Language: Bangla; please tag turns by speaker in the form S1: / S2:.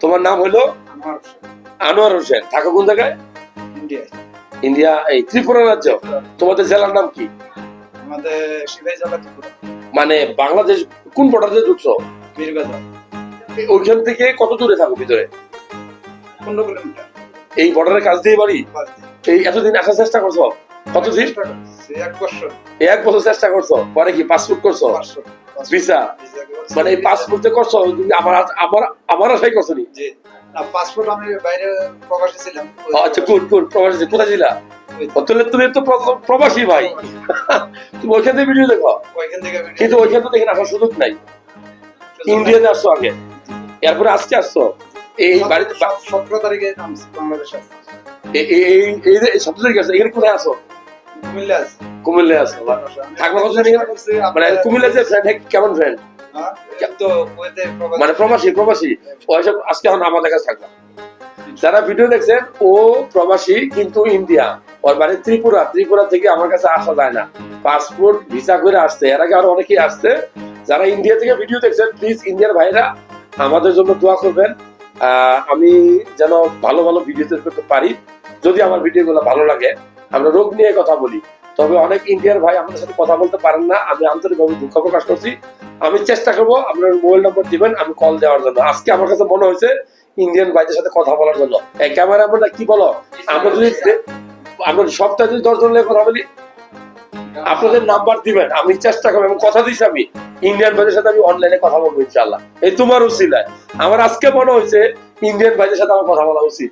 S1: তোমার নাম হলো? আনোয়ার হোসেন। থাকো কোন জায়গায়? ইন্ডিয়া। এই ত্রিপুরা রাজ্য। তোমাদের জেলার নাম কি? মানে বাংলাদেশ কোন বর্ডারে ঢুকছো? ওইখান থেকে কত দূরে থাকো ভিতরে? এই বর্ডারের কাছ দিয়ে বাড়ি? এই এতদিন আসার চেষ্টা করছ? কতদিন?
S2: এক বছর।
S1: এক বছর চেষ্টা করছ? পরে কি পাসপোর্ট করছ? ভিসা মানে এই পাসপোর্টে করছ তুমি আমার আমার আমার আশাই করছ নি?
S2: পাসপোর্ট আমি বাইরে প্রবাসী ছিলাম
S1: আচ্ছা প্রবাসী? কোথায় ছিলা? তাহলে তুমি তো প্রবাসী ভাই। তুমি ওইখান থেকে ভিডিও দেখো।
S2: ওইখান থেকে বেরিয়ে-
S1: কিন্তু ওইখান থেকে দেখে আসার সুযোগ নাই। ইন্ডিয়াতে আসছো আগে। এরপরে আজকে আসছো। এই বাড়িতে
S2: সতেরো তারিখে বাংলাদেশ
S1: এই- এই সপ্তাহ তারিখ আছে এখানে কোথায় আসো
S2: কুমিল্লা আছি।
S1: কুমিল্লা
S2: আমি
S1: থাকব?
S2: করছি,
S1: মানে কুমিল্লা যে ফ্রেন্ড কেমন ফ্রেন্ড
S2: হ্যাঁ,
S1: মানে প্রবাসী প্রবাসী। ওইসব আজকে এখন আমাদের কাছে থাকবে। যারা ভিডিও দেখছেন ও প্রবাসী কিন্তু ইন্ডিয়া। ওর বাড়ি ত্রিপুরা। ত্রিপুরা থেকে আমার কাছে আসা যায় না। পাসপোর্ট ভিসা করে আসছে। এর আগে আরও অনেকেই আসছে। যারা ইন্ডিয়া থেকে ভিডিও দেখছেন প্লিজ ইন্ডিয়ার ভাইরা আমাদের জন্য দোয়া করবেন। আহ, আমি যেন ভালো ভালো ভিডিও তৈরি করতে পারি। যদি আমার ভিডিওগুলো ভালো লাগে আমরা রোগ নিয়ে কথা বলি। তবে অনেক ইন্ডিয়ার ভাই আমাদের সাথে কথা বলতে পারেন না। আমি আন্তরিকভাবে দুঃখ প্রকাশ করছি। আমি চেষ্টা করব আপনার মোবাইল নম্বর দিবেন, আমি কল দেওয়ার জন্য। আজকে আমার কাছে মনে হয়েছে ইন্ডিয়ান ভাইদের সাথে কথা বলার জন্য। এই ক্যামেরা আমরা কি বলো? আমরা যদি আমরা সপ্তাহে যদি দশজন লোক কথা বলি, আপনাদের নাম্বার দিবেন। আমি চেষ্টা করব আমি কথা দিচ্ছি আমি। ইন্ডিয়ান ভাইদের সাথে আমি অনলাইনে কথা বলব ইনশাল্লাহ এই তোমার উচিত আমার আজকে মনে হয়েছে ইন্ডিয়ান ভাইদের সাথে আমার কথা বলা উচিত।